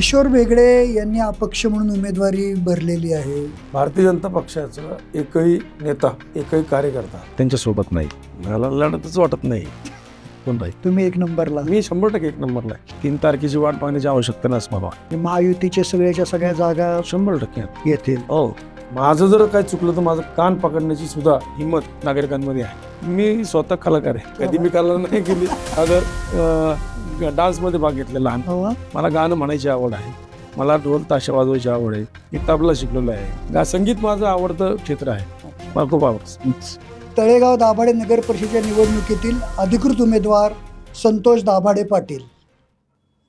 किशोर बेगडे यांनी अपक्ष म्हणून उमेदवारी भरलेली आहे. भारतीय जनता पक्षाचा एकही नेता एकही कार्यकर्ता त्यांच्यासोबत नाही. मला लढतच वाटत नाही. कोण राहील? तुम्ही एक नंबरला. मी शंभर टक्के एक नंबरला आहे. तीन तारखेची वाट पाहण्याची आवश्यकता नस बाबा. महायुतीचे सगळ्याच्या सगळ्या जागा शंभर टक्के. येतील. हो. माझं जर काय चुकलं तर माझं कान पकडण्याची सुद्धा हिंमत नागरिकांमध्ये आहे. मी स्वतः कलाकार आहे. कधी मी कला नाही केली. अगर डान्समध्ये भाग घेतला लहान हो का? मला गाणं म्हणायची आवड आहे. मला ढोल ताशा वाजवायची आवड आहे. मी तबला शिकलेलो आहे. गा संगीत माझं आवडतं क्षेत्र आहे. मला खूप आवडतं. तळेगाव दाभाडे नगर परिषदेच्या निवडणुकीतील अधिकृत उमेदवार संतोष दाभाडे पाटील.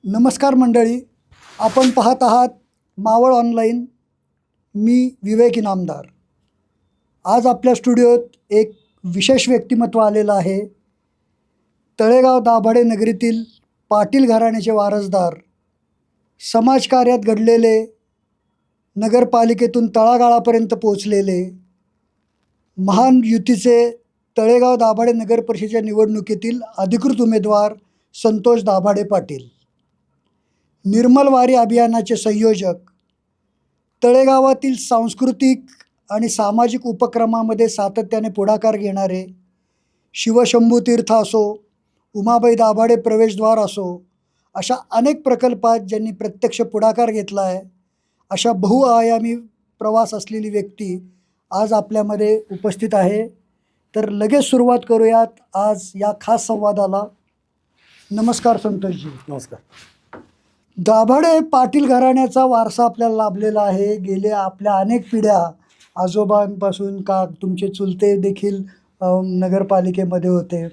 नमस्कार मंडळी. आपण पाहत आहात मावळ ऑनलाईन. मी विवेक इनामदार आज आपल्या स्टुडिओत एक विशेष व्यक्तिमत्व आलेलं आहे. तळेगाव दाभाडे नगरीतील पाटील घराण्याचे वारसदार समाजकार्यात घडलेले नगरपालिकेतून तळागाळापर्यंत पोचलेले महान युतीचे तळेगाव दाभाडे नगर परिषदेच्या निवडणुकीतील अधिकृत उमेदवार संतोष दाभाडे पाटील. निर्मल वारी अभियानाचे संयोजक तळेगावातील सांस्कृतिक आणि सामाजिक उपक्रमामध्ये सातत्याने पुढाकार घेणारे शिवशंभू तीर्थ असो उमाबाई दाभाडे प्रवेशद्वार असो अशा अनेक प्रकल्पात ज्यांनी प्रत्यक्ष पुढाकार घेतला आहे अशा बहुआयामी प्रवास असलेली व्यक्ती आज आपल्यामध्ये उपस्थित आहे. तर लगेच सुरुवात करूयात आज या खास संवादाला. नमस्कार संतोषजी. नमस्कार. दाभाडे पाटील घराण्याचा वारसा आपल्याला लाभलेला आहे. गेल्या आपल्या अनेक पिढ्या आजोबांपासून का तुमचे चुलते देखील नगरपालिकेमध्ये होते.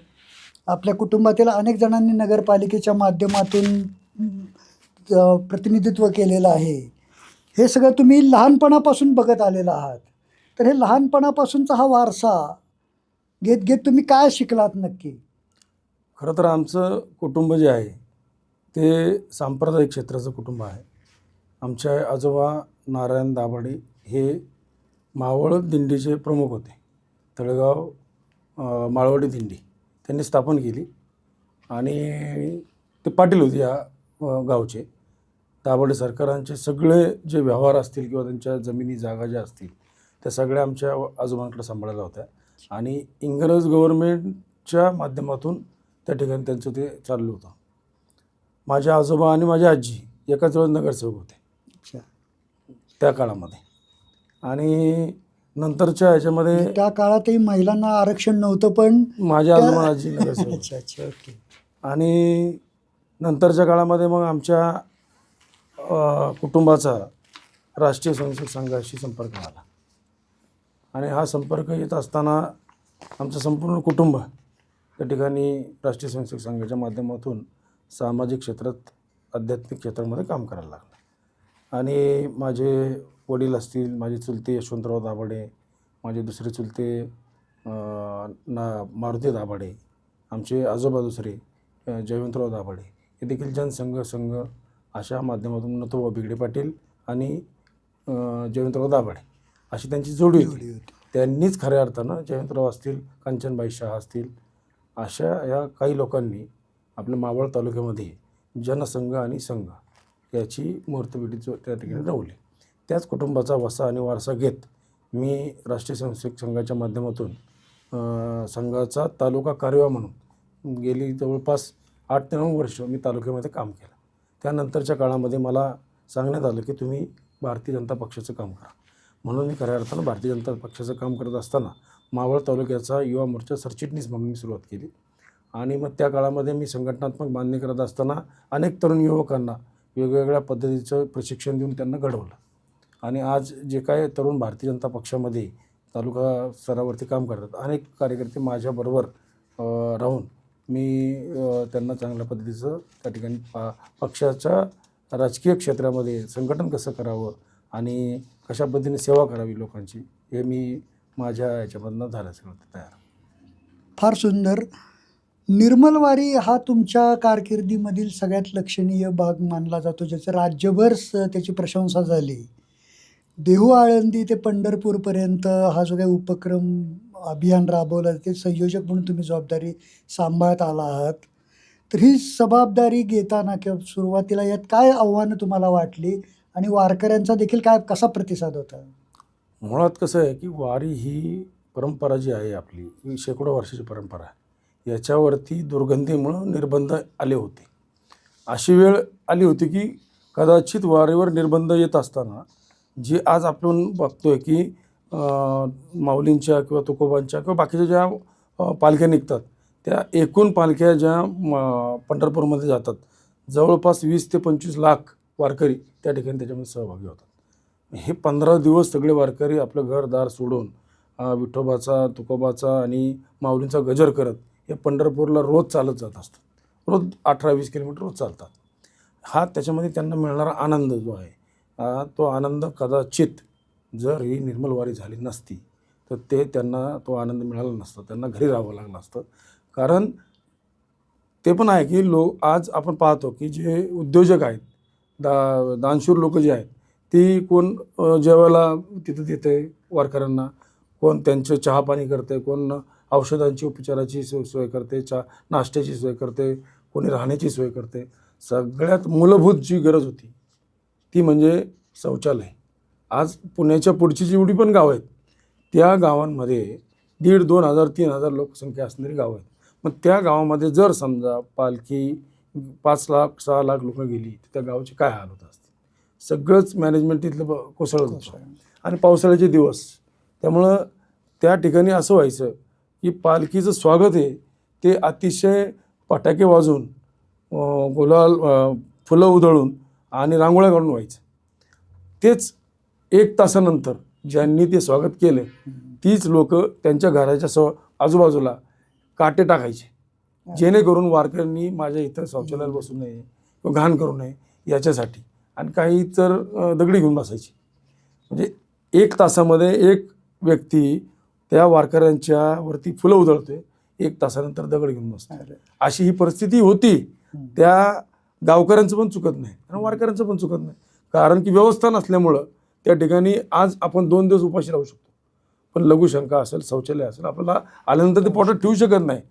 आपल्या कुटुंबातील अनेक जणांनी नगरपालिकेच्या माध्यमातून प्रतिनिधित्व केलेलं आहे. हे सगळं तुम्ही लहानपणापासून बघत आलेलं आहात. तर हे लहानपणापासूनचा हा वारसा घेत घेत तुम्ही काय शिकलात नक्की? खरं तर आमचं कुटुंब जे आहे ते सांप्रदायिक क्षेत्राचं कुटुंब आहे. आमच्या आजोबा नारायण दाभाडे हे मावळ दिंडीचे प्रमुख होते. तळेगाव माळवडी दिंडी. त्यांनी स्थापन केली. आणि ते पाटील होते या गावचे. दाभाडे सरकारांचे सगळे जे व्यवहार असतील किंवा त्यांच्या जमिनी जागा ज्या असतील त्या सगळ्या आमच्या आजोबांकडे सांभाळल्या होत्या. आणि इंग्रज गव्हर्मेंटच्या माध्यमातून त्या ठिकाणी त्यांचं ते चाललं होतं. माझ्या आजोबा आणि माझी आजी एकाच वेळेस नगरसेवक होते. त्या काळामध्ये. आणि नंतरच्या ह्याच्यामध्ये त्या काळातही महिलांना आरक्षण नव्हतं पण माझ्या आजोबा आणि आजी नगरसेवक होते. अच्छा अच्छा ओके. आणि नंतरच्या काळामध्ये मग आमच्या अ, कुटुंबाचा राष्ट्रीय स्वयंसेवक संघाशी संपर्क आला आणि हा संपर्क येत असताना आमचं संपूर्ण कुटुंब त्या ठिकाणी राष्ट्रीय स्वयंसेवक संघाच्या माध्यमातून सामाजिक क्षेत्रात आध्यात्मिक क्षेत्रामध्ये काम करायला लागलं. आणि माझे वडील असतील माझे चुलते यशवंतराव दाभाडे माझे दुसरे चुलते ना मारुती दाभाडे आमचे आजोबा दुसरे जयवंतराव दाभाडे हे देखील जनसंघ संघ अशा माध्यमातून नथुबा बिगडे पाटील आणि जयवंतराव दाभाडे अशी त्यांची जोडी होती. त्यांनीच खऱ्या अर्थानं जयवंतराव असतील कांचनबाई शहा असतील अशा या काही लोकांनी आपल्या मावळ तालुक्यामध्ये जनसंघ आणि संघ याची मूर्तपिढी जो त्या ठिकाणी रवली त्याच कुटुंबाचा वसा आणि वारसा घेत मी राष्ट्रीय स्वयंसेवक संघाच्या माध्यमातून संघाचा तालुका कार्यवा म्हणून गेली जवळपास आठ ते नऊ वर्ष मी तालुक्यामध्ये काम केलं. त्यानंतरच्या काळामध्ये मला सांगण्यात आलं की तुम्ही भारतीय जनता पक्षाचं काम करा. म्हणून मी खऱ्या अर्थानं भारतीय जनता पक्षाचं काम करत असताना मावळ तालुक्याचा युवा मोर्चा सरचिटणीस म्हणून मी सुरुवात केली. आणि मग त्या काळामध्ये मी संघटनात्मक बांधणी करत असताना अनेक तरुण युवकांना वेगवेगळ्या पद्धतीचं प्रशिक्षण देऊन त्यांना घडवलं. आणि आज जे काय तरुण भारतीय जनता पक्षामध्ये तालुका स्तरावरती काम करतात अनेक कार्यकर्ते माझ्याबरोबर राहून मी त्यांना चांगल्या पद्धतीचं त्या ठिकाणी पा पक्षाच्या राजकीय क्षेत्रामध्ये संघटन कसं करावं आणि कशा पद्धतीने सेवा करावी लोकांची हे मी माझ्या याच्यामधनं झालं सगळं तयार. फार सुंदर. निर्मलवारी हा तुमच्या कारकिर्दीमधील सगळ्यात लक्षणीय भाग मानला जातो ज्याचं राज्यभर त्याची प्रशंसा झाली. देहू आळंदी ते पंढरपूरपर्यंत हा जो काही उपक्रम अभियान राबवलं ते संयोजक म्हणून तुम्ही जबाबदारी सांभाळत आला आहात. तर ही जबाबदारी घेताना किंवा सुरुवातीला यात काय आव्हानं तुम्हाला वाटली आणि वारकऱ्यांचा देखील काय कसा प्रतिसाद होता? मुळात कसं आहे की वारी ही परंपरा जी आहे आपली ही शेकडो वर्षाची परंपरा आहे. याच्यावरती दुर्गंधीमुळं निर्बंध आले होते. अशी वेळ आली होती की कदाचित वारीवर निर्बंध येत असताना जे आज आपण बघतोय की माऊलींच्या किंवा तुकोबांच्या किंवा बाकीच्या ज्या पालख्या निघतात त्या एकूण पालख्या ज्या पंढरपूरमध्ये जातात जवळपास वीस ते पंचवीस लाख वारकरी त्या ठिकाणी त्याच्यामध्ये सहभागी होतात. हे पंधरा दिवस सगळे वारकरी आपलं घरदार सोडून विठोबाचा तुकोबाचा आणि माऊलींचा गजर करत हे पंढरपूरला रोज चालत जात असतात. रोज अठरा वीस किलोमीटर रोज चालतात. हा त्याच्यामध्ये त्यांना मिळणारा आनंद जो आहे तो आनंद कदाचित जर ही निर्मल वारी झाली नसती तर ते त्यांना तो आनंद मिळाला नसता त्यांना घरी राहावं लागलं असतं. कारण ते पण आहे की लो आज आपण पाहतो की जे उद्योजक आहेत दा दानशूर लोक जे आहेत ती कोण जेवायला तिथं देते वारकऱ्यांना कोण त्यांचं चहा पाणी करते कोण औषधांची उपचाराची सोय सोय करते चा नाश्त्याची सोय करते कोणी राहण्याची सोय करते. सगळ्यात मूलभूत जी गरज होती ती म्हणजे शौचालय. आज पुण्याच्या पुढची जेवढी पण गावं आहेत त्या गावांमध्ये दीड दोन हजार तीन हजार लोकसंख्या असणारी गावं आहेत. मग त्या गावामध्ये जर समजा पालखी पाच लाख सहा लाख लोकं गेली तर त्या गावाचे काय हाल होत असतील सगळंच मॅनेजमेंट तिथलं ब- कोसळत होतं. आणि पावसाळ्याचे दिवस. त्यामुळं त्या ठिकाणी असं व्हायचं की पालखीचं स्वागत आहे ते अतिशय पटाके वाजवून अं, गुलाल फुलं उधळून आणि रांगोळ्या काढून व्हायचं. तेच एक तासानंतर ज्यांनी ते स्वागत केले तीच लोक त्यांच्या घराच्या सव आजूबाजूला काटे टाकायचे. जेणेकरून वारकऱ्यांनी माझ्या इथं शौचालयाला बसू नये किंवा घाण करू नये याच्यासाठी. आणि काही तर दगडी घेऊन बसायची. म्हणजे एक तासामध्ये एक व्यक्ती त्या वारकऱ्यांच्या वरती फुलं उधळतोय एक तासानंतर दगड घेऊन बसतो. अशी ही परिस्थिती होती. त्या गावकऱ्यांचं पण चुकत नाही आणि वारकऱ्यांचं पण चुकत नाही. कारण की व्यवस्था नसल्यामुळं त्या ठिकाणी आज आपण दोन दिवस उपाशी राहू शकतो. पण लघुशंका असेल शौचालय असेल आपल्याला आल्यानंतर ते पोटात ठेवू शकत नाही.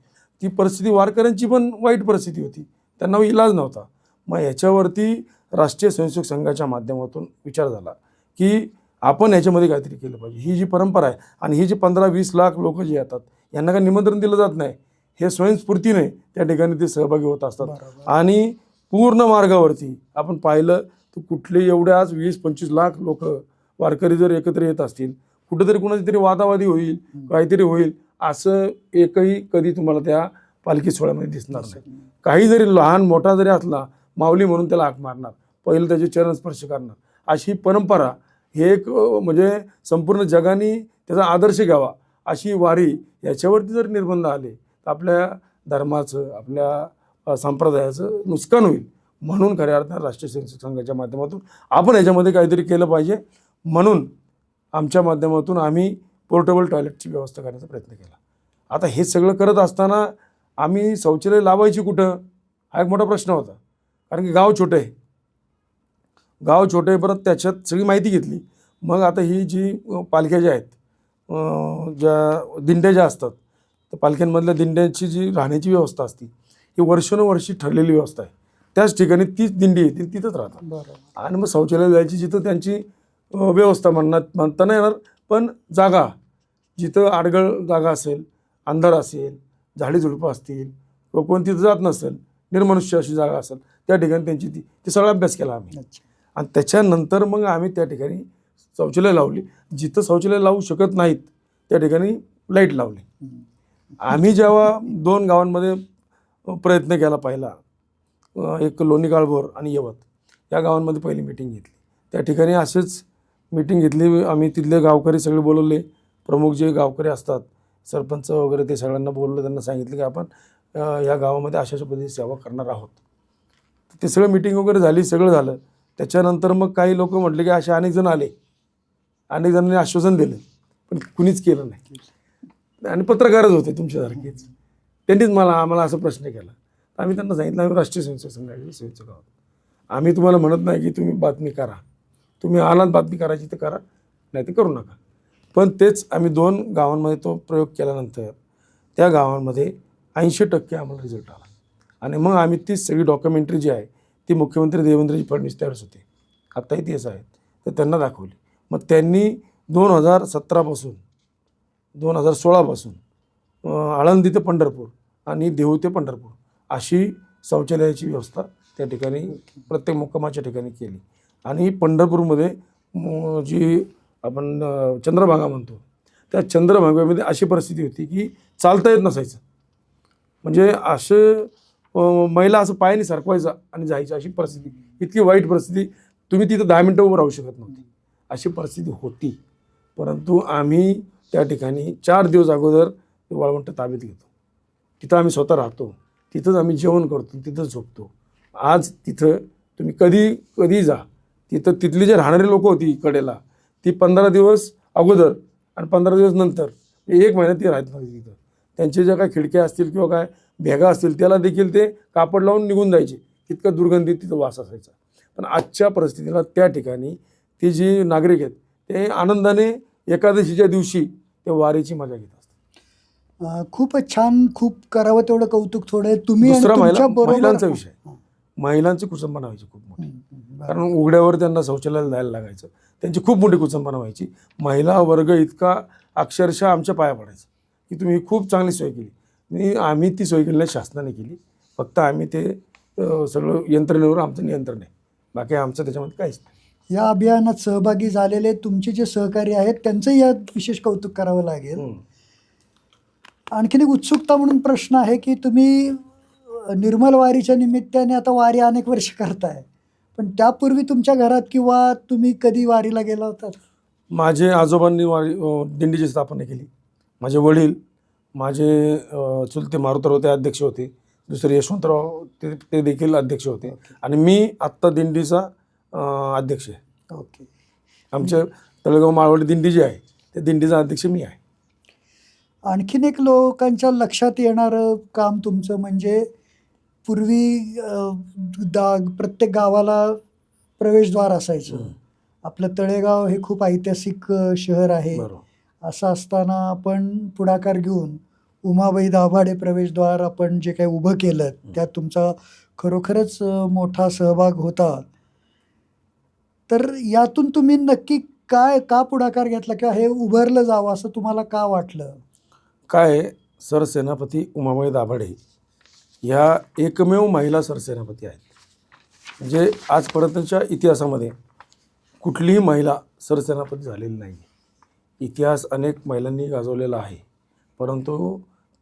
ती परिस्थिती वारकऱ्यांची पण वाईट परिस्थिती होती. त्यांना इलाज नव्हता. मग याच्यावरती राष्ट्रीय स्वयंसेवक संघाच्या माध्यमातून विचार झाला की आपण याच्यामध्ये काहीतरी केलं पाहिजे. ही जी परंपरा आहे आणि ही जी पंधरा वीस लाख लोक जे येतात यांना काही निमंत्रण दिलं जात नाही. हे स्वयंस्फूर्तीने त्या ठिकाणी ते सहभागी होत असतात. आणि पूर्ण मार्गावरती. आपण पाहिलं तर कुठले एवढे आज वीस पंचवीस लाख लोक वारकरी जर एकत्र येत असतील कुठेतरी कुणाची तरी वादावादी होईल काहीतरी होईल असं एकही कधी तुम्हाला त्या पालखी सोहळ्यामध्ये दिसणार नाही. काही जरी लहान मोठा जरी असला माऊली म्हणून त्याला हाक मारणार पहिलं त्याचे चरण स्पर्श करणार अशी परंपरा हे एक म्हणजे संपूर्ण जगाने त्याचा आदर्श घ्यावा अशी वारी याच्यावरती जर निर्बंध आले तर आपल्या धर्माचं आपल्या संप्रदायाचं नुकसान होईल. म्हणून खऱ्या अर्थानं राष्ट्रीय स्वयंसेवक संघाच्या माध्यमातून आपण याच्यामध्ये काहीतरी केलं पाहिजे. म्हणून आमच्या माध्यमातून आम्ही पोर्टेबल टॉयलेटची व्यवस्था करण्याचा प्रयत्न केला. आता हे सगळं करत असताना आम्ही शौचालय लावायची कुठं? हा एक मोठा प्रश्न होता. कारण की गाव छोटं आहे. गाव छोटं आहे परत त्याच्यात सगळी माहिती घेतली. मग आता ही जी पालख्या ज्या आहेत ज्या दिंड्या ज्या असतात तर पालख्यांमधल्या दिंड्यांची जी राहण्याची व्यवस्था असते ही वर्षानुवर्षी ठरलेली व्यवस्था आहे. त्याच ठिकाणी तीच दिंडी येते तिथंच राहतात. आणि मग शौचालय जायची जिथं त्यांची व्यवस्था म्हणणार म्हणता नाही येणार पण जागा जिथं आडगळ जागा असेल अंधार असेल झाडी झुडपं असतील किंवा कोण तिथं जात नसेल निर्मनुष्य अशी जागा असेल त्या ठिकाणी त्यांची ती ते सगळा अभ्यास केला आम्ही. आणि त्याच्यानंतर मग आम्ही त्या ठिकाणी शौचालय लावली. जिथं शौचालय लावू शकत नाहीत त्या ठिकाणी लाइट लावली. आम्ही जेव्हा दोन गावांमध्ये प्रयत्न केला पहिला. एक लोणी काळभोर आणि यवत या गावांमध्ये पहिली मिटिंग घेतली. त्या ठिकाणी असेच मिटिंग घेतली. आम्ही तिथले गावकरी सगळे बोलवले. प्रमुख जे गावकरी असतात सरपंच वगैरे ते सगळ्यांना बोललं त्यांना सांगितलं की आपण या गावामध्ये अशा अशा पद्धतीची सेवा करणार आहोत. ते सगळं मिटिंग वगैरे झाली सगळं झालं. त्याच्यानंतर मग काही लोक म्हटले की असे अनेक जण आले. अनेक जणांनी आश्वासन दिलं. पण कुणीच केलं नाही. आणि पत्रकारच होते तुमच्यासारखेच. त्यांनीच मला आम्हाला असा प्रश्न केला. तर आम्ही त्यांना सांगितलं आम्ही राष्ट्रीय स्वयंसेवक संघाचे स्वयंसेवक आहोत. आम्ही तुम्हाला म्हणत नाही की तुम्ही बातमी करा. तुम्ही आलात बातमी करायची तर करा नाही तर करू नका. पण तेच आम्ही दोन गावांमध्ये तो प्रयोग केल्यानंतर त्या गावांमध्ये ऐंशी टक्के आम्हाला रिझल्ट आला. आणि मग आम्ही ती सगळी डॉक्युमेंटरी जी आहे ती मुख्यमंत्री देवेंद्रजी फडणवीस त्यावेळेस होते. आत्ताही तेच आहेत. तर त्यांना दाखवली. मग त्यांनी दोन हजार सतरापासून दोन हजार सोळापासून आळंदी ते पंढरपूर आणि देहू ते पंढरपूर अशी शौचालयाची व्यवस्था त्या ठिकाणी प्रत्येक मुक्कामाच्या ठिकाणी केली. आणि पंढरपूरमध्ये जी आपण चंद्रभागा म्हणतो त्या चंद्रभागामध्ये अशी परिस्थिती होती की चालता येत नसायचं. म्हणजे असं महिला असं पायाने सरकवायचा आणि जायची अशी परिस्थिती. इतकी वाईट परिस्थिती. तुम्ही तिथं दहा मिनटं उभं राहू शकत नव्हती. अशी परिस्थिती होती. परंतु आम्ही त्या ठिकाणी चार दिवस अगोदर वाळवंट ताब्यात घेतो. तिथं आम्ही स्वतः राहतो. तिथंच आम्ही जेवण करतो तिथंच झोपतो. आज तिथं तुम्ही कधी कधी जा. तिथं तिथली जे राहणारी लोक होती कडेला ती पंधरा दिवस अगोदर आणि पंधरा दिवस नंतर म्हणजे एक महिना ती राहत नव्हती तिथं. त्यांचे ज्या काय खिडक्या असतील किंवा काय भेगा असतील त्याला देखील ते कापड लावून निघून जायचे. तितकं दुर्गंधी तिथं वास असायचा. पण आजच्या परिस्थितीला त्या ठिकाणी ती जी नागरिक आहेत ते आनंदाने एकादशीच्या दिवशी ते वारीची मजा घेतात. खूपच छान खूप करावं तेवढं कौतुक थोडं. तुम्ही आणि दुसरा महिला तुमच्या बरोबर महिलांचा विषय. हं, महिलांची कुचंबना व्हायची खूप मोठी. कारण उघड्यावर त्यांना शौचालयाला जायला लागायचं. त्यांची खूप मोठी कुचंबना व्हायची. महिला वर्ग इतका अक्षरशः आमच्या पाया पडायचा की तुम्ही खूप चांगली सोय केली. आणि आम्ही ती सोय केली नाही शासनाने केली. फक्त आम्ही ते अं, सगळं यंत्रणेवर आमचं नियंत्रण आहे. बाकी आमचं त्याच्यामध्ये काहीच नाही. या अभियानात सहभागी झालेले तुमचे जे सहकारी आहेत त्यांचंही यात विशेष कौतुक करावं लागेल. हम्म. आणखीन एक उत्सुकता म्हणून प्रश्न आहे की तुम्ही निर्मल वारीच्या निमित्ताने आता वारी अनेक वर्ष करताय. पण त्यापूर्वी तुमच्या घरात किंवा तुम्ही कधी वारीला गेला होता? माझे आजोबांनी वारी दिंडीची स्थापना केली. माझे वडील माझे चुलते मारुतराव ते अध्यक्ष होते. दुसरे यशवंतराव ते ते देखील अध्यक्ष होते. आणि मी आत्ता दिंडीचा अध्यक्ष आहे. ओके. आमच्या तळेगाव माळवडी दिंडी जी आहे त्या दिंडीचा अध्यक्ष मी आहे. आणखीन एक लोकांच्या लक्षात येणारं काम तुमचं म्हणजे पूर्वी दा प्रत्येक गावाला प्रवेशद्वार असायचं. आपलं तळेगाव हे खूप ऐतिहासिक शहर आहे. असं असताना आपण पुढाकार घेऊन उमाबाई दाभाडे प्रवेशद्वार आपण जे काही उभं केलं त्यात तुमचा खरोखरच मोठा सहभाग होता. तर यातून तुम्ही नक्की काय का पुढाकार घेतला किंवा हे उभारलं जावं असं तुम्हाला का वाटलं? काय सरसेनापती उमाबाई दाभाडे ह्या एकमेव महिला सरसेनापती आहेत. म्हणजे आजपर्यंतच्या इतिहासामध्ये कुठलीही महिला सरसेनापती झालेली नाही. इतिहास अनेक महिलांनी गाजवलेला आहे. परंतु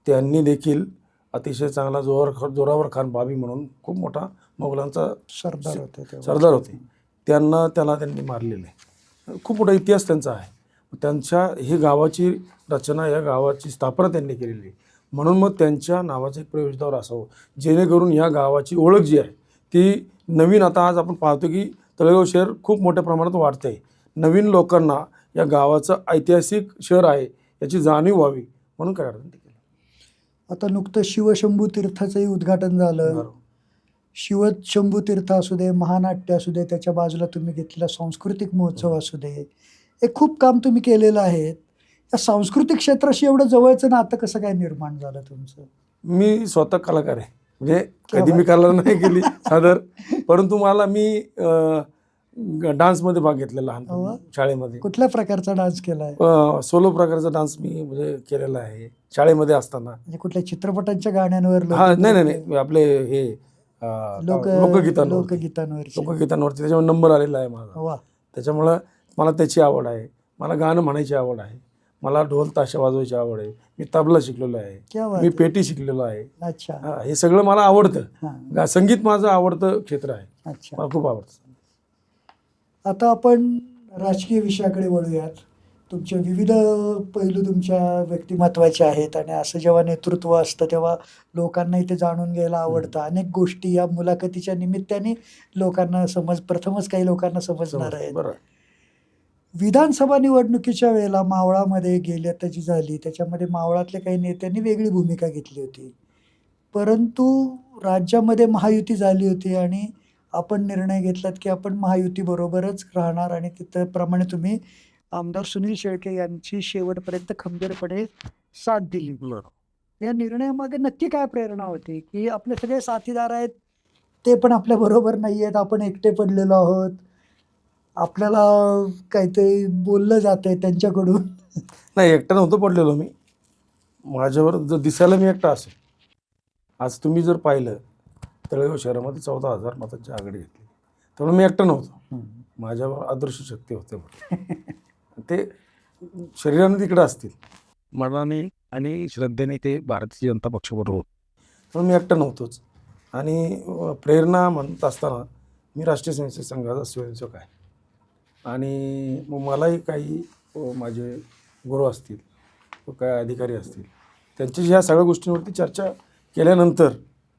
त्यांनी देखील अतिशय चांगला जोरावर जोरावर खान बाबी म्हणून खूप मोठा मोगलांचा सरदार होते. सरदार होते. त्यांना त्याला त्यांनी मारलेलं आहे. खूप मोठा इतिहास त्यांचा आहे. त्यांच्या ही गावाची रचना या गावाची स्थापना त्यांनी केलेली. आहे म्हणून मग त्यांच्या नावाचं एक प्रवेशद्वार असावं. जेणेकरून या गावाची ओळख जी आहे ती नवीन आता आज आपण पाहतो की तळेगाव शहर खूप मोठ्या प्रमाणात वाढतं आहे नवीन लोकांना या गावाचं ऐतिहासिक शहर आहे याची जाणीव व्हावी म्हणून काय अडचण ते केलं. आता नुकतं शिवशंभू तीर्थाचंही उद्घाटन झालं. बरोबर. शिव शंभू तीर्थ असू दे महानाट्य असू दे त्याच्या बाजूला तुम्ही घेतलेला सांस्कृतिक महोत्सव असू दे हे खूप काम तुम्ही केलेलं आहे या सांस्कृतिक क्षेत्राशी एवढं जवळचं नातं कसं काय निर्माण झालं तुमचं? मी स्वतः कलाकार आहे. म्हणजे कधी मी. कला नाही केली सादर. परंतु मला मी डान्समध्ये भाग घेतलेला वा. लहानपणी शाळेमध्ये. कुठल्या प्रकारचा डान्स केलाय? अं, सोलो प्रकारचा डान्स मी म्हणजे केलेला आहे शाळेमध्ये असताना. म्हणजे कुठल्या चित्रपटांच्या गाण्यांवर नाही नाही नाही. आपले हे लोकगीतांवर लोकगीतांवर लोकगीतांवरती. त्याच्यावर नंबर आलेला आहे माझा. त्याच्यामुळं मला त्याची आवड आहे. मला गाणं म्हणायची आवड आहे. मला ढोल ताशा वाजवायची आवड आहे. मी तबला शिकलेलो आहे. मी आहे. पेटी शिकलेलो आहे. अच्छा. हा, हे सगळं मला आवडतं. संगीत माझं आवडतं क्षेत्र आहे. मला खूप आवडतं. आता आपण राजकीय विषयाकडे वळूयात. तुमचे विविध पैलू तुमच्या व्यक्तिमत्वाचे आहेत आणि असं जेव्हा नेतृत्व असतं तेव्हा लोकांनाही ते जाणून घ्यायला आवडतं. अनेक गोष्टी या मुलाखतीच्या निमित्ताने लोकांना समज प्रथमच काही लोकांना समजणार बरं. विधानसभा निवडणुकीच्या वेळेला मावळामध्ये गेल्या त्याची झाली. त्याच्यामध्ये मावळातल्या काही नेत्यांनी वेगळी भूमिका घेतली होती. परंतु राज्यामध्ये महायुती झाली होती आणि आपण निर्णय घेतलात की आपण महायुतीबरोबरच राहणार आणि तिथंप्रमाणे तुम्ही आमदार सुनील शेळके यांची शेवटपर्यंत खंबीरपणे साथ दिली. या निर्णयामागे नक्की काय प्रेरणा होती? की आपले सगळे साथीदार आहेत ते पण आपल्या बरोबर नाही आहेत आपण एकटे पडलेलो आहोत. आपल्याला काहीतरी बोललं जात आहे त्यांच्याकडून. नाही एकटा नव्हतं पडलेलो मी. माझ्यावर जर दिसायला मी एकटा असेल आज तुम्ही जर पाहिलं तळेगाव शहरामध्ये चौदा हजार मतांची आघाडी घेतली. त्यामुळे मी एकटा नव्हतो. माझ्यावर अदृश्य शक्ती होते ते शरीराने तिकडे असतील. मनाने आणि श्रद्धेने ते भारतीय जनता पक्षाबरोबर होते. म्हणून मी एकटा नव्हतोच. आणि प्रेरणा म्हणत असताना मी राष्ट्रीय स्वयंसेवक संघाचा स्वयंसेवक आहे. आणि मग मलाही काही माझे गुरु असतील व अधिकारी असतील त्यांच्याशी ह्या सगळ्या गोष्टींवरती चर्चा केल्यानंतर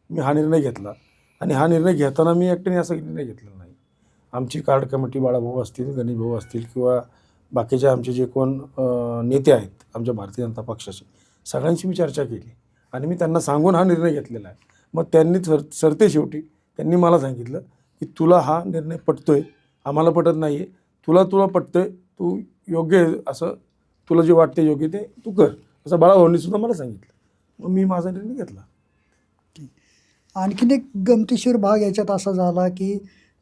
मी हा निर्णय घेतला. आणि हा निर्णय घेताना मी एकट्याने असा निर्णय घेतला नाही. आमची कार्ड कमिटी बाळाभाऊ असतील गणेशभाऊ असतील किंवा बाकीचे आमचे जे कोण नेते आहेत आमच्या भारतीय जनता पक्षाचे सगळ्यांशी मी चर्चा केली. आणि मी त्यांना सांगून हा निर्णय घेतलेला आहे. मग त्यांनी सर सरते शेवटी त्यांनी मला सांगितलं की तुला हा निर्णय पटतो आहे आम्हाला पटत नाही आहे तुला तुला पटतोय तू योग्य आहे असं तुला जे वाटते योग्य ते तू कर. असं बाळाभाऊंनी सुद्धा मला सांगितलं. मग मी माझा निर्णय घेतला. आणखीन एक गमतीशीर भाग याच्यात असा झाला की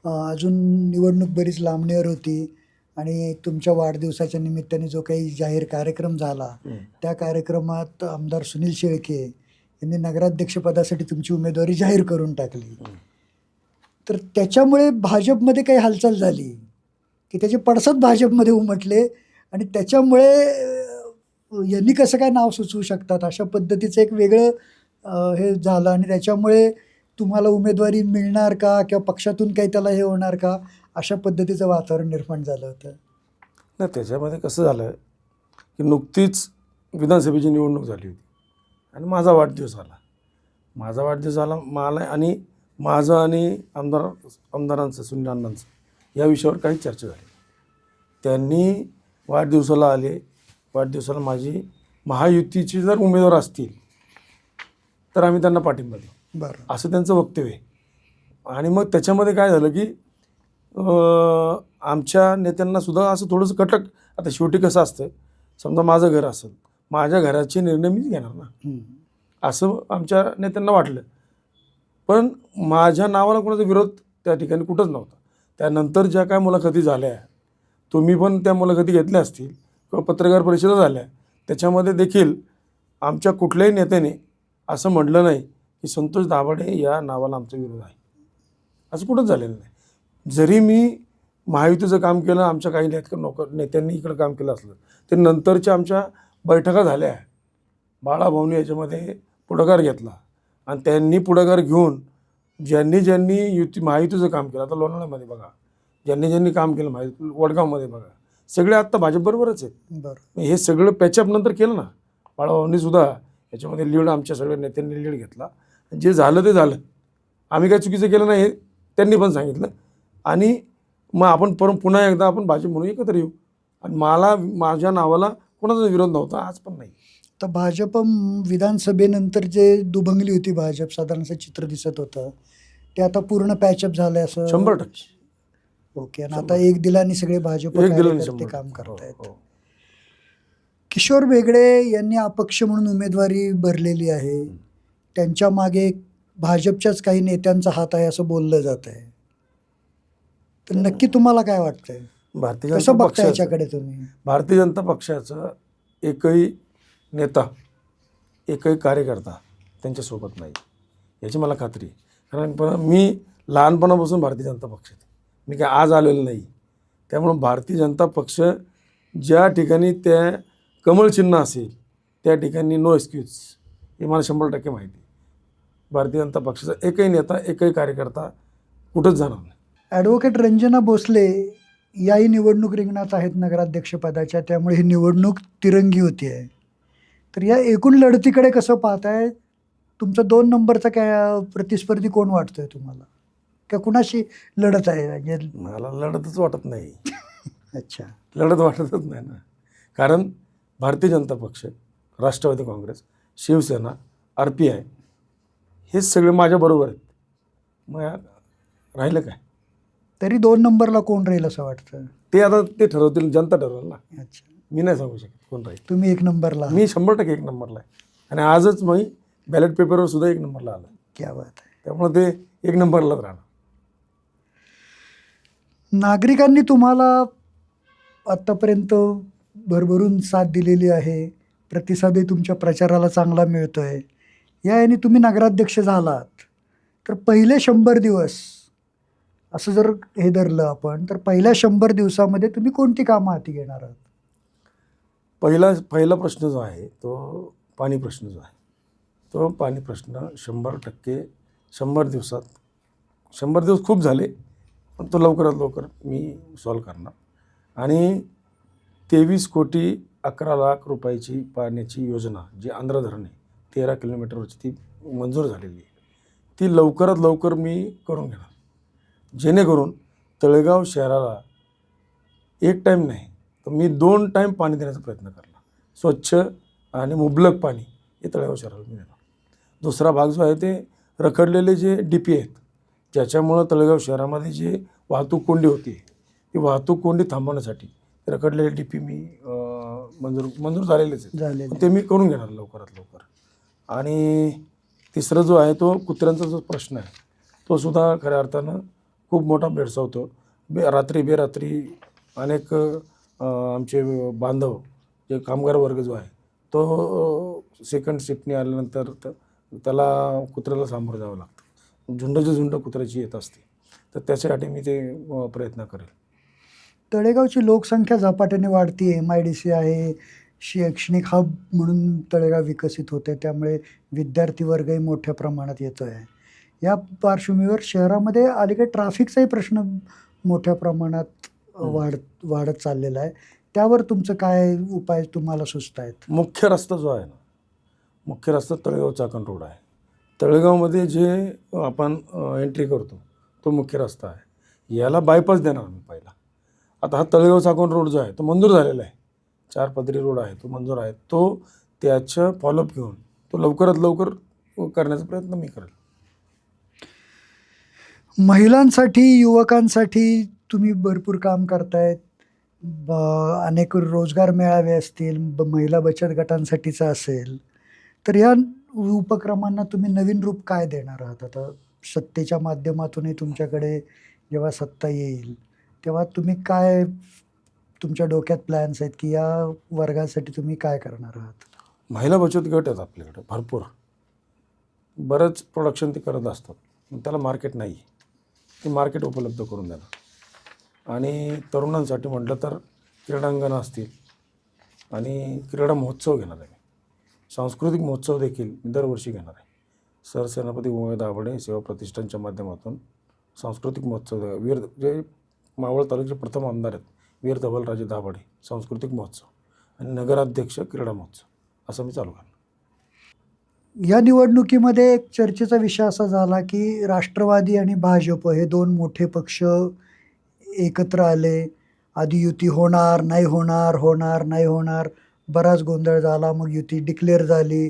अजून निवडणूक बरीच लांबणीवर होती आणि तुमच्या वाढदिवसाच्या निमित्ताने जो काही जाहीर कार्यक्रम झाला त्या कार्यक्रमात आमदार सुनील शेळके यांनी नगराध्यक्षपदासाठी तुमची उमेदवारी जाहीर करून टाकली. तर त्याच्यामुळे भाजपमध्ये काही हालचाल झाली. की त्याचे पडसद भाजपमध्ये उमटले आणि त्याच्यामुळे यांनी कसं काय नाव सुचवू शकतात? अशा पद्धतीचं एक वेगळं हे झालं आणि त्याच्यामुळे तुम्हाला उमेदवारी मिळणार का? किंवा पक्षातून काही त्याला हे होणार का? अशा पद्धतीचं वातावरण निर्माण झालं होतं. नाही त्याच्यामध्ये कसं झालं की नुकतीच विधानसभेची निवडणूक झाली होती. आणि माझा वाढदिवस आला. माझा वाढदिवस आला मला आणि माझं आणि आमदार आमदारांचं सुनील अण्णांचं. या विषयावर काही चर्चा झाली. त्यांनी वाढदिवसाला आले. वाढदिवसाला माझी महायुतीचे जर उमेदवार असतील तर आम्ही त्यांना पाठिंबा देऊ. बरं. असं त्यांचं वक्तव्य आहे. आणि मग त्याच्यामध्ये काय झालं की आमच्या नेत्यांना सुद्धा असं थोडंसं कटक आता शेवटी कसं असतं समजा माझं घर असेल माझ्या घराचे निर्णय मीच घेणार ना. असं आमच्या नेत्यांना वाटलं. पण माझ्या नावाला कोणाचा विरोध त्या ठिकाणी कुठंच नव्हता. त्यानंतर ज्या काय मुलाखती झाल्या तुम्ही पण त्या मुलाखती घेतल्या असतील किंवा पत्रकार परिषदा झाल्या त्याच्यामध्ये देखील आमच्या कुठल्याही नेत्याने असं म्हटलं नाही की संतोष दाभाडे या नावाला आमचा विरोध आहे. असं कुठंच झालेलं नाही. जरी मी महायुतीचं काम केलं आमच्या काही नेत्या नोकर नेत्यांनी इकडं काम केलं असलं ते नंतरच्या आमच्या बैठका झाल्या. बाळाभाऊनी याच्यामध्ये पुढाकार घेतला आणि त्यांनी पुढाकार घेऊन ज्यांनी ज्यांनी युती महायुतीचं काम केलं आता लोणावळ्यामध्ये बघा. ज्यांनी ज्यांनी काम केलं महायुती वडगावमध्ये बघा. सगळे आत्ता भाजपबरोबरच आहेत. बरं. हे सगळं पॅचअप नंतर केलं ना. बाळाभाऊंनी सुद्धा याच्यामध्ये लीड आमच्या सगळ्या नेत्यांनी लीड घेतला. जे झालं ते झालं. आम्ही काय चुकीचं केलं नाही हे त्यांनी पण सांगितलं. आणि मग आपण परत पुन्हा एकदा आपण भाजप म्हणून एकत्र येऊ. आणि मला माझ्या नावाला कोणाचा विरोध नव्हता आज पण नाही. तर भाजप विधानसभेनंतर जे दुभंगली होती भाजप साधारण असं चित्र दिसत होतं. ते आता पूर्ण पॅचअप झालंय असं. शंभर टक्के. ओके आणि आता एक दिलाने सगळे भाजप एक दिलं कार्यकर्ते शंभर. काम टक्के. हो, करतायत हो. किशोर वेगळे यांनी अपक्ष म्हणून उमेदवारी भरलेली आहे. त्यांच्या मागे भाजपच्याच काही नेत्यांचा हात आहे असं बोललं जात आहे तर नक्की तुम्हाला काय वाटतंय? भारतीय कसं जनता बघता पक्षाचं. याच्याकडे तुम्ही? भारतीय जनता पक्षाचा एकही नेता एकही कार्यकर्ता त्यांच्यासोबत नाही. याची मला खात्री आहे. कारण पण मी लहानपणापासून भारतीय जनता पक्षात मी काय आज आलेलो नाही. त्यामुळं भारतीय जनता पक्ष ज्या ठिकाणी त्या कमळ चिन्ह असेल त्या ठिकाणी नो एक्सक्यूज हे मला शंभर टक्के माहिती आहे. भारतीय जनता पक्षाचा एकही नेता एकही कार्यकर्ता कुठंच जाणार नाही. ॲडव्होकेट रंजना भोसले याही निवडणूक रिंगणात आहेत नगराध्यक्षपदाच्या. त्यामुळे ही निवडणूक तिरंगी होती आहे. तर या एकूण लढतीकडे कसं पाहताय? तुमचा दोन नंबरचा काय प्रतिस्पर्धी कोण वाटतोय तुम्हाला? का कुणाशी लढत आहे? म्हणजे मला लढतच वाटत नाही. अच्छा. लढत वाटतच नाही ना. कारण Bharatiya Janata Paksha Rashtrawadi Congress Shivsena R P I हे सगळे माझ्याबरोबर आहेत. मग राहिलं काय? तरी दोन नंबरला कोण राहील असं वाटतं? ते आता ते ठरवतील जनता ठरवेल ना. अच्छा. मी नाही सांगू शकत. कोण राहील? तुम्ही एक नंबरला. मी शंभर टक्के एक नंबरला आहे. आणि आजच मी बॅलेट पेपरवर सुद्धा एक नंबरला आलं क्या बात आहे. त्यामुळे ते एक नंबरलाच राहणार. नागरिकांनी तुम्हाला आत्तापर्यंत भरभरून साथ दिलेली आहे. प्रतिसादही तुमच्या प्रचाराला चांगला मिळतो आहे या याने तुम्ही नगराध्यक्ष झालात. तर पहिले शंभर दिवस असं जर हे धरलं आपण तर पहिल्या शंभर दिवसामध्ये तुम्ही कोणती कामं हाती घेणार आहात? पहिला पहिला प्रश्न जो आहे तो पाणी प्रश्न जो आहे तो पाणी प्रश्न शंभर टक्के शंभर दिवसात शंभर दिवस खूप झाले पण तो लवकरात लवकर मी सॉल्व करणार. आणि तेवीस कोटी अकरा लाख रुपयाची पाण्याची योजना जी आंध्र धरण आहे तेरा किलोमीटरवरची ती मंजूर झालेली आहे ती लवकरात लवकर मी करून घेणार. जेणेकरून तळेगाव शहराला एक टाईम नाही तर मी दोन टाईम पाणी देण्याचा प्रयत्न करणार स्वच्छ आणि मुबलक पाणी हे तळेगाव शहराला मी देणार. दुसरा भाग जो आहे ते रखडलेले जे डी पी आहेत ज्याच्यामुळं तळेगाव शहरामध्ये जे वाहतूक कोंडी होती ती वाहतूक कोंडी थांबवण्यासाठी रखडलेले डी पी मी मंजूर मंजूर झालेलेच पण ते मी करून घेणार लवकरात लवकर. आणि तिसरं जो आहे तो कुत्र्यांचा जो प्रश्न आहे तो सुद्धा खऱ्या अर्थानं खूप मोठा भेडसावतो. बे रात्री बेरात्री अनेक आमचे बांधव जे कामगार वर्ग जो आहे तो सेकंड शिफ्टने आल्यानंतर त्याला कुत्र्याला सामोरं जावं लागतं. झुंडच्या झुंड कुत्र्याची येत असते. तर त्याच्यासाठी मी ते प्रयत्न करेल. तळेगावची लोकसंख्या झपाट्याने वाढती एम आय डी सी आहे शैक्षणिक हब म्हणून तळेगाव विकसित होते त्यामुळे विद्यार्थी वर्गही मोठ्या प्रमाणात येतो आहे या पार्श्वभूमीवर शहरामध्ये अलीकडे ट्रॅफिकचाही प्रश्न मोठ्या प्रमाणात वाढ वाढत चाललेला आहे. त्यावर तुमचं काय उपाय तुम्हाला सुचत आहेत? मुख्य रस्ता जो आहे ना मुख्य रस्ता तळेगाव चाकण रोड आहे. तळेगावमध्ये जे आपण एंट्री करतो तो मुख्य रस्ता आहे. याला बायपास देणार मी पहिला. आता हा तळेगाव चाकण रोड जो आहे तो मंजूर झालेला आहे. चार पदरी रोड आहे तो मंजूर आहे. तो त्याचं फॉलोअप घेऊन तो लवकरात लवकर करण्याचा प्रयत्न मी करेल. महिलांसाठी युवकांसाठी तुम्ही भरपूर काम करतायत. ब अनेक रोजगार मेळावे असतील ब महिला बचत गटांसाठीचं असेल तर या उपक्रमांना तुम्ही नवीन रूप काय देणार आहात? आता सत्तेच्या माध्यमातूनही तुमच्याकडे जेव्हा सत्ता येईल तेव्हा तुम्ही काय तुमच्या डोक्यात प्लॅन्स आहेत की या वर्गासाठी तुम्ही काय करणार आहात? महिला बचत गट आहेत आपल्याकडे भरपूर. बरंच प्रोडक्शन ते करत असतात. पण त्याला मार्केट नाही. ते मार्केट उपलब्ध करून देणार. आणि तरुणांसाठी म्हटलं तर क्रीडांगणं असतील आणि क्रीडा महोत्सव घेणार आहे सांस्कृतिक महोत्सव देखील मी दरवर्षी घेणार आहे. सरसेनापती उमेद आबडे सेवा प्रतिष्ठानच्या माध्यमातून सांस्कृतिक महोत्सव वीर जे मावळ तालुक्याचे प्रथम आमदार आहेत वीर धवलराजे दाभाडे सांस्कृतिक महोत्सव आणि नगराध्यक्ष क्रीडा महोत्सव. असं मी चालू करणार. या निवडणुकीमध्ये एक चर्चेचा विषय असा झाला की राष्ट्रवादी आणि भाजप हे दोन मोठे पक्ष एकत्र आले. आधी युती होणार नाही होणार होणार नाही होणार. बराच गोंधळ झाला मग युती डिक्लेअर झाली.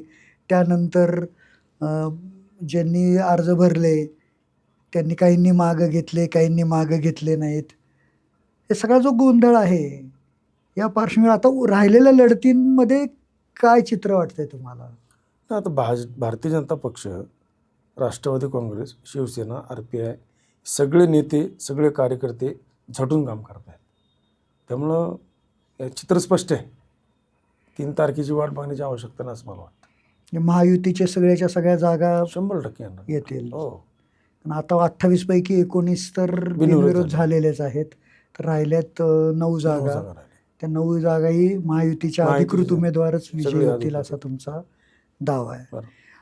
त्यानंतर ज्यांनी अर्ज भरले त्यांनी काहींनी मागं घेतले काहींनी मागं घेतले नाहीत. हे सगळा जो गोंधळ आहे या पार्श्वभूमीवर आता राहिलेल्या लढतींमध्ये काय चित्र वाटतंय तुम्हाला? ना आता भाज Bharatiya Janata Paksha Rashtrawadi Congress Shivsena R P I सगळे नेते सगळे कार्यकर्ते झटून काम करत आहेत त्यामुळं चित्र स्पष्ट आहे तीन तारखेची वाट बघण्याची आवश्यकता नाही असं मला वाटतं महायुतीचे सगळ्याच्या सगळ्या जागा शंभर टक्के येतील हो पण आता अठ्ठावीस पैकी एकोणीस तर बिनविरोध बिनविरोध झाले. झालेलेच आहेत तर राहिल्यात नऊ जागा. त्या नऊ जागाही महायुतीच्या महायुतीच्या. अधिकृत उमेदवारच विजयी होतील. असा तुमचा दावा आहे.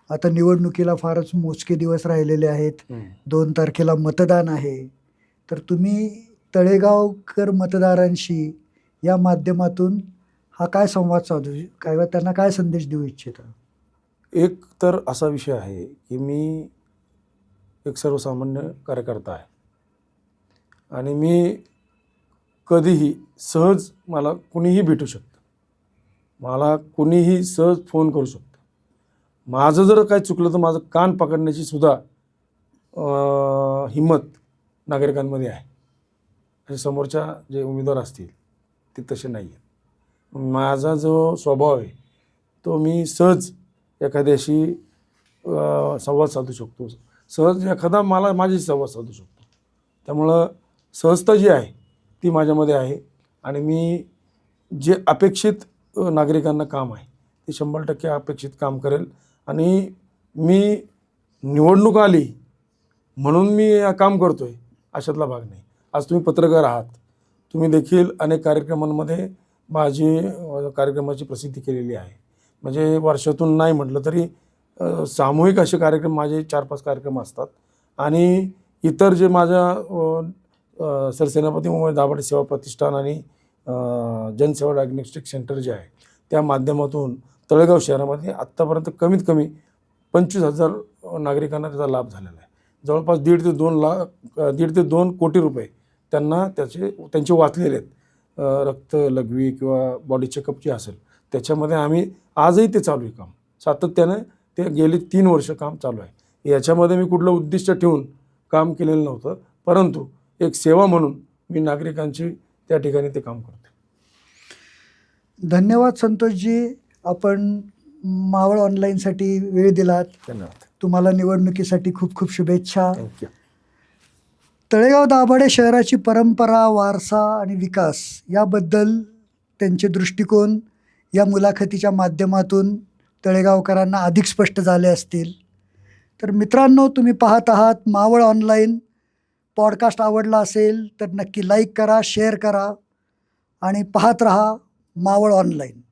आता निवडणुकीला फारच मोजके दिवस राहिलेले आहेत. दोन तारखेला मतदान आहे तर तुम्ही तळेगावकर मतदारांशी या माध्यमातून हा काय संवाद साधू काय त्यांना काय संदेश देऊ इच्छिता? एक तर असा विषय आहे की मी एक सर्वसामान्य कार्यकर्ता आहे. आणि मी कधीही सहज मला कुणीही भेटू शकतं. मला कुणीही सहज फोन करू शकतं. माझं जर काय चुकलं तर माझं कान पकडण्याची सुद्धा हिंमत नागरिकांमध्ये आहे. आणि समोरच्या जे उमेदवार असतील ते तसे नाही आहेत माझा जो स्वभाव आहे तो मी सहज एखाद्याशी संवाद साधू शकतो. सहज एखादा मला माझ्याशी संवाद साधू शकतो. त्यामुळं सहजता जी आहे ती माझ्यामध्ये आहे. आणि मी जे अपेक्षित नागरिकांना काम आहे ते शंभर टक्के अपेक्षित काम करेल. आणि मी निवडणूक आली म्हणून मी काम करतो आहे अशातला भाग नाही. आज तुम्ही पत्रकार आहात. तुम्ही देखील अनेक कार्यक्रमांमध्ये माझी कार्यक्रमाची प्रसिद्धी केलेली आहे. म्हणजे वर्षातून नाही म्हटलं तरी सामूहिक असे कार्यक्रम माझे चार पाच कार्यक्रम असतात. आणि इतर जे माझ्या सरसेनापती मुंबई दाभाडे सेवा प्रतिष्ठान आणि जनसेवा डायग्नोस्टिक सेंटर जे आहे त्या माध्यमातून तळेगाव शहरामध्ये आत्तापर्यंत कमीत कमी पंचवीस हजार नागरिकांना त्याचा लाभ झालेला आहे. जवळपास दीड ते दोन लाख दीड ते दोन कोटी रुपये त्यांना त्याचे त्यांचे वाचलेले आहेत. रक्त लघवी किंवा बॉडी चेकअप जे असेल त्याच्यामध्ये आम्ही आजही ते चालू आहे काम. सातत्यानं ते गेली तीन वर्ष काम चालू आहे. याच्यामध्ये मी कुठलं उद्दिष्ट ठेवून काम केलेलं नव्हतं परंतु एक सेवा म्हणून मी नागरिकांची त्या ठिकाणी ते काम करतो धन्यवाद संतोषजी. आपण मावळ ऑनलाईनसाठी वेळ दिलात. धन्यवाद. तुम्हाला निवडणुकीसाठी खूप खूप शुभेच्छा. थँक्यू तळेगाव दाभाडे शहराची परंपरा वारसा आणि विकास याबद्दल त्यांचे दृष्टिकोन या मुलाखतीच्या माध्यमातून तळेगावकरांना अधिक स्पष्ट झाले असतील. तर मित्रांनो तुम्ही पाहत आहात मावळ ऑनलाईन. पॉडकास्ट आवडला असेल तर नक्की लाईक करा शेअर करा आणि पाहत रहा मावळ ऑनलाईन.